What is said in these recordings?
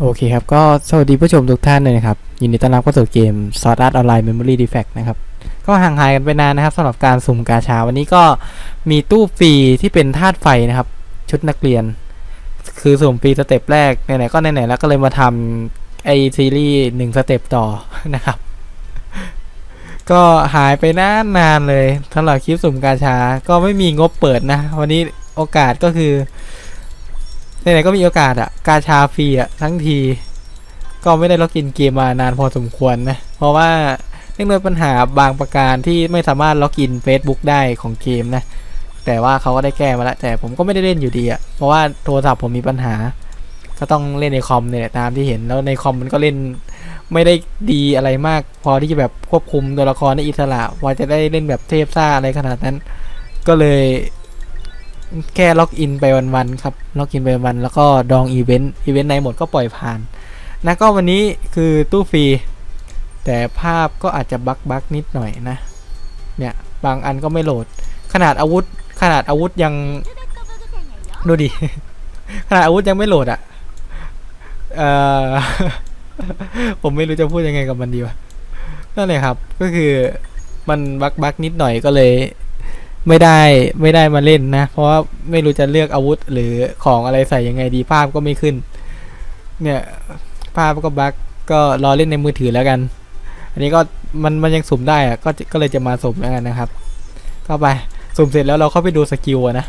โอเคครับ ก็สวัสดีผู้ชมทุกท่านเลยนะครับ ยินดีต้อนรับเข้าสู่เกม Sword Art Online Memory Defect นะครับ ก็ห่างหายกันไปนานนะครับสำหรับการสุ่มกาชา วันนี้ก็มีตู้ฟรีที่เป็นธาตุไฟนะครับ ชุดนักเรียน คือสุ่มฟรีสเต็ปแรกไหนๆก็ไหนๆแล้วก็เลยมาทำไอซีรีส์หนึ่งสเต็ปต่อนะครับ ก็หายไปนานนานๆเลยสำหรับคลิปสุ่มกาชา ก็ไม่มีงบเปิดนะ วันนี้โอกาสก็คือ ไหนๆก็มีโอกาสอะกาชาฟรีอะทั้งที ก็ไม่ได้ล็อกอินเกมมานานพอสมควรนะ เพราะว่าเนื่องด้วยปัญหาบางประการที่ไม่สามารถล็อกอิน Facebook ได้ของเกมนะ แต่ว่าเขาก็ได้แก้มาแล้ว แต่ผมก็ไม่ได้เล่นอยู่ดีอะเพราะว่าโทรศัพท์ผมมีปัญหา ก็ต้องเล่นในคอมเนี่ยตามที่เห็นแล้วในคอมมันก็เล่นไม่ได้ดีอะไรมาก พอที่จะแบบควบคุมตัวละครได้อิสระว่าจะได้เล่นแบบเทพซ่าอะไรขนาดนั้น ก็เลย แค่ล็อกอินไปวันๆครับล็อกอินไปวันๆแล้วก็ดองอีเวนต์อีเวนต์ไหนหมดก็ปล่อยผ่านนะก็วันนี้คือตู้ฟรี แต่ภาพก็อาจจะบักบักนิดหน่อยนะ เนี่ยบางอันก็ไม่โหลด ขนาดอาวุธ ขนาดอาวุธยังดูดิ ขนาดอาวุธยังไม่โหลดอะ่ะเออผมไม่รู้จะพูดยังไงกับมันดีวะนั่นเลยครับ ก็คือมันบักบักนิดหน่อยก็เลย ไม่ได้ไม่ได้มาเล่นนะ เพราะว่าไม่รู้จะเลือกอาวุธหรือของอะไรใส่ยังไงดีภาพก็ไม่ขึ้น เนี่ยภาพก็บั๊กก็รอเล่นในมือถือแล้วกัน อันนี้ก็มันมันยังสุ่มได้อะก็ก็เลยจะมาสุ่มแล้วกันนะครับก็ไปสุ่มเสร็จแล้วเราเข้าไปดูสกิลนะ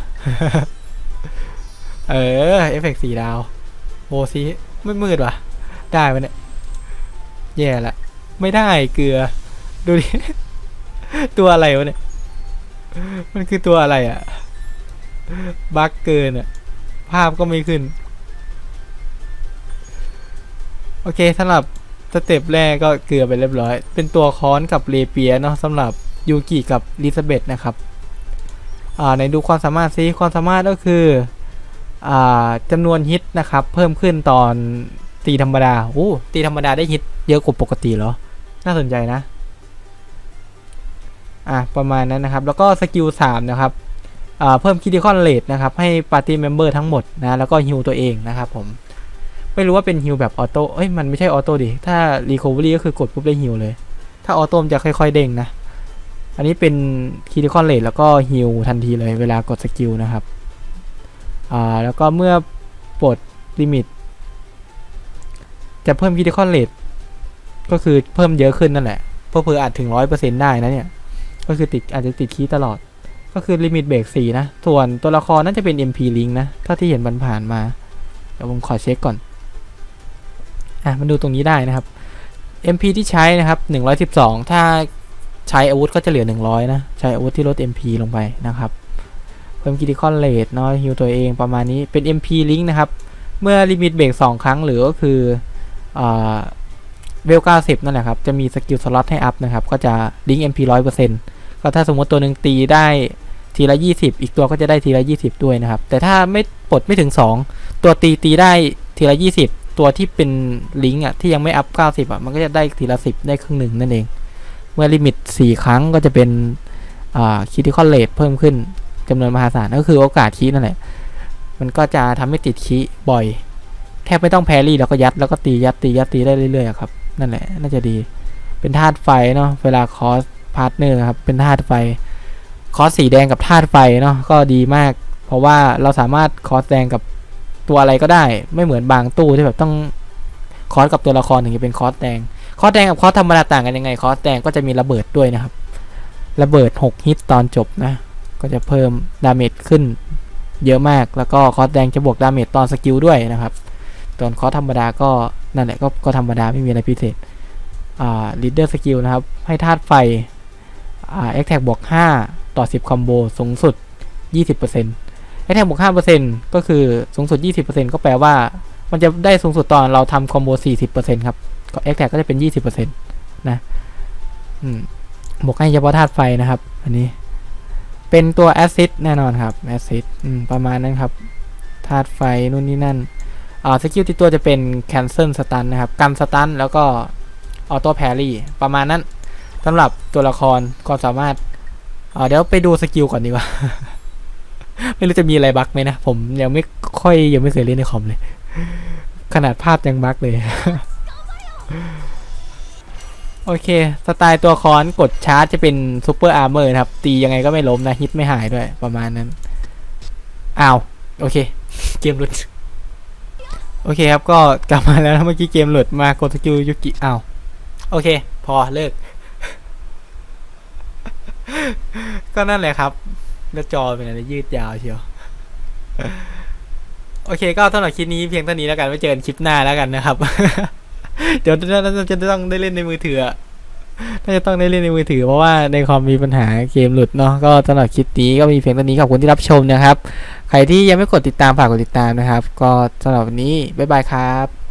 เออเอฟเฟกต์สีดาวโอ้ซีไม่มืดว่ะ ได้ปะเนี่ยแย่ละ ไม่ได้เกลือ ดูดิ ตัวอะไรวะเนี่ย มันคือตัวอะไรอะบั๊กเกินอะภาพก็ไม่ขึ้น โอเคสำหรับสเต็ปแรกก็เกลือไปเรียบร้อย เป็นตัวค้อนกับเลเปียเนาะสำหรับยูกิกับลิซาเบธนะครับอ่าในดูความสามารถซิความสามารถก็คืออ่าจำนวนฮิตนะครับ เพิ่มขึ้นตอนตีธรรมดาโอ้ตีธรรมดาได้ฮิตเยอะกว่าปกติเหรอ น่าสนใจนะ อะประมาณนั้นนะครับ แล้วก็สกิล3นะครับเพิ่มคิดิคอนเลดนะครับให้ปาร์ตี้เมมเบอร์ทั้งหมดนะแล้วก็ฮิวตัวเองนะครับผมไม่รู้ว่าเป็นฮิวแบบออโต้เอ้ยมันไม่ใช่ออโต้ดิถ้ารีคอเวอรี่ก็คือกดปุ๊บได้ฮิวเลย ถ้าออโต้มจะค่อยๆเด้งนะ อันนี้เป็นคิดิคอนเลดแล้วก็ฮิวทันทีเลยเวลากดสกิลนะครับอ่าแล้วก็เมื่อปลดลิมิต จะเพิ่มคิดิคอนเลดก็คือเพิ่มเยอะขึ้นนั่นแหละเพื่อเพื่ออาจถึงร้อยเปอร์เซ็นต์ได้นะเนี่ย ก็คือติดอาจจะติดคีย์ตลอด ก็คือลิมิตเบรกสี่นะ ส่วนตัวละครน่าจะเป็น MP Link นะ ถ้าที่เห็นมันผ่านมา เดี๋ยวผมขอเช็คก่อน อะมาดูตรงนี้ได้นะครับ MP ที่ใช้นะครับ 112 ถ้าใช้อาวุธก็จะเหลือ 100 นะ ใช้อาวุธที่ลด MP ลงไปนะครับ เพิ่มคิติคอนเลดเนาะฮิวตัวเองประมาณนี้ เป็น MP Link นะครับ เมื่อลิมิตเบรก2ครั้งหรือก็คืออ่าเวล90นั่นแหละครับ จะมีสกิลสล็อตให้อัพนะครับ ก็จะลิงก์ MP 100% ก็ถ้าสมมติตัวหนึ่งตีได้ทีละ 20 อีกตัวก็จะได้ทีละ 20 ด้วยนะครับ แต่ถ้าไม่ปลดไม่ถึง 2 ตัวตีตีได้ทีละ 20 ตัวที่เป็นลิงก์อะที่ยังไม่อัพ 90อะมันก็จะได้ทีละ 10 ได้ครึ่งหนึ่งนั่นเอง เมื่อลิมิต 4 ครั้งก็จะเป็นอ่าคิติคอลเลทเพิ่มขึ้นจำนวนมหาศาลก็คือโอกาสคีนั่นแหละมันก็จะทำให้ติดคีบ่อย แทบไม่ต้องแพรี่แล้วก็ยัดแล้วก็ตียัดตียัดตีได้เรื่อยๆครับนั่นแหละน่าจะดีเป็นธาตุไฟเนาะเวลาคอส พาร์ทเนอร์ครับ เป็นธาตุไฟ คอสสีแดงกับธาตุไฟเนาะก็ดีมาก เพราะว่าเราสามารถคอสแดงกับตัวอะไรก็ได้ ไม่เหมือนบางตู้ที่แบบต้องคอสกับตัวละครถึงจะเป็นคอสแดง คอสแดงกับคอสธรรมดาต่างกันยังไง คอสแดงก็จะมีระเบิดด้วยนะครับ ระเบิด 6 ฮิตตอนจบนะ ก็จะเพิ่มดาเมจขึ้นเยอะมาก แล้วก็คอสแดงจะบวกดาเมจตอนสกิลด้วยนะครับตอนคอสธรรมดาก็นั่นแหละก็ก็ธรรมดาไม่มีอะไรพิเศษ อ่า leader skill นะครับ ให้ธาตุไฟ อ่า attack บวก5ต่อ 10 คอมโบสูงสุด 20% attack บวก5%ก็คือสูงสุด 20%ก็แปลว่า มันจะได้สูงสุดตอนเราทำคอมโบ 40%ครับก็ attack ก็จะเป็น 20%นะอืมบวกให้เฉพาะธาตุไฟนะครับ อันนี้ เป็นตัว acid แน่นอนครับ acid อืมประมาณนั้นครับธาตุไฟนู่นนี่นั่นอ่าสกิลติดตัวจะเป็น cancel stun นะครับ กันสตันแล้วก็ออโต้แพรี่ประมาณนั้น สำหรับตัวละครก็สามารถอ่าเดี๋ยวไปดูสกิลก่อนดีกว่า ไม่รู้จะมีอะไรบั๊กไหมนะ ผมยังไม่ค่อยยังไม่เคยเล่นในคอมเลย ขนาดภาพยังบั๊กเลย โอเค สไตล์ตัวคอนกดชาร์จจะเป็นซูเปอร์อาร์เมอร์ครับ ตียังไงก็ไม่ล้มนะ ฮิตไม่หายด้วยประมาณนั้น อ้าว โอเค เกมหลุด โอเคครับ ก็กลับมาแล้วเมื่อกี้เกมหลุดมากดสกิลยุกิอ้าว โอเค พอเลิก ก็นั่นแหละครับ แล้วจอเป็นอะไรยืดยาวเชียว โอเค ก็สำหรับคลิปนี้เพียงเท่านี้แล้วกัน ไว้เจอกันคลิปหน้าแล้วกันนะครับ เดี๋ยวน่าจะต้องได้เล่นในมือถือน่าจะต้องได้เล่นในมือถือเพราะว่าในคอมมีปัญหาเกมหลุดเนาะก็สำหรับคลิปนี้ก็มีเพียงเท่านี้ขอบคุณที่รับชมนะครับ ใครที่ยังไม่กดติดตามฝากกดติดตามนะครับ ก็สำหรับวันนี้บ๊ายบายครับ